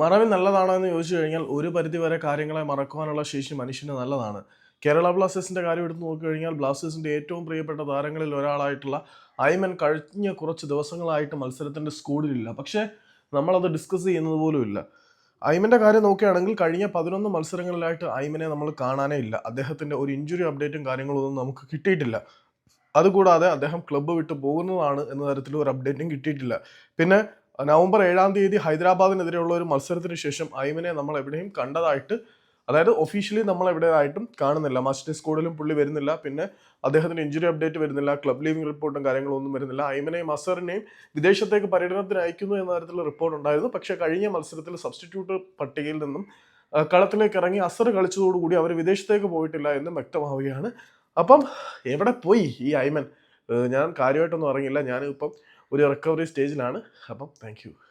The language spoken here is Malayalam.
മറവി നല്ലതാണോ എന്ന് ചോദിച്ചു കഴിഞ്ഞാൽ ഒരു പരിധിവരെ കാര്യങ്ങളെ മറക്കുവാനുള്ള ശേഷി മനുഷ്യന് നല്ലതാണ്. കേരള ബ്ലാസ്റ്റേഴ്സിന്റെ കാര്യം എടുത്ത് നോക്കിക്കഴിഞ്ഞാൽ ബ്ലാസ്റ്റേഴ്സിന്റെ ഏറ്റവും പ്രിയപ്പെട്ട താരങ്ങളിൽ ഒരാളായിട്ടുള്ള ഐമൻ കഴിഞ്ഞ കുറച്ച് ദിവസങ്ങളായിട്ട് മത്സരത്തിന്റെ സ്കൂളിലില്ല പക്ഷേ നമ്മളത് ഡിസ്കസ് ചെയ്യുന്നത് പോലും ഇല്ല. ഐമന്റെ കാര്യം നോക്കുകയാണെങ്കിൽ കഴിഞ്ഞ പതിനൊന്ന് മത്സരങ്ങളിലായിട്ട് ഐമനെ നമ്മൾ കാണാനേ ഇല്ല. അദ്ദേഹത്തിന്റെ ഒരു ഇഞ്ചുറി അപ്ഡേറ്റും കാര്യങ്ങളൊന്നും നമുക്ക് കിട്ടിയിട്ടില്ല. അതുകൂടാതെ അദ്ദേഹം ക്ലബ്ബ് വിട്ടു പോകുന്നതാണ് എന്ന തരത്തിൽ ഒരു അപ്ഡേറ്റും കിട്ടിയിട്ടില്ല. പിന്നെ നവംബർ ഏഴാം തീയതി ഹൈദരാബാദിനെതിരെയുള്ള ഒരു മത്സരത്തിന് ശേഷം ഐമിനെ നമ്മൾ എവിടെയും കണ്ടതായിട്ട് അതായത് ഒഫീഷ്യലി നമ്മൾ എവിടെയായിട്ടും കാണുന്നില്ല. മാസ്റ്റർ സ്കോഡിലും പുള്ളി വരുന്നില്ല. പിന്നെ അദ്ദേഹത്തിന് ഇഞ്ചുറി അപ്ഡേറ്റ് വരുന്നില്ല. ക്ലബ് ലീവിംഗ് റിപ്പോർട്ടും കാര്യങ്ങളും ഒന്നും വരുന്നില്ല. ഐമനെയും അസറിനെയും വിദേശത്തേക്ക് പര്യടനത്തിന് അയക്കുന്നു എന്ന തരത്തിലുള്ള റിപ്പോർട്ട് ഉണ്ടായിരുന്നു. പക്ഷെ കഴിഞ്ഞ മത്സരത്തിൽ സബ്സ്റ്റിറ്റ്യൂട്ട് പട്ടികയിൽ നിന്നും കളത്തിലേക്ക് ഇറങ്ങി അസർ കളിച്ചതോടുകൂടി അവർ വിദേശത്തേക്ക് പോയിട്ടില്ല എന്നും വ്യക്തമാവുകയാണ്. അപ്പം എവിടെ പോയി ഈ ഐമൻ? ഞാൻ കാര്യമായിട്ടൊന്നും അറിയില്ല ഞാനിപ്പം ഒരു റിക്കവറി സ്റ്റേജിലാണ് അപ്പം താങ്ക്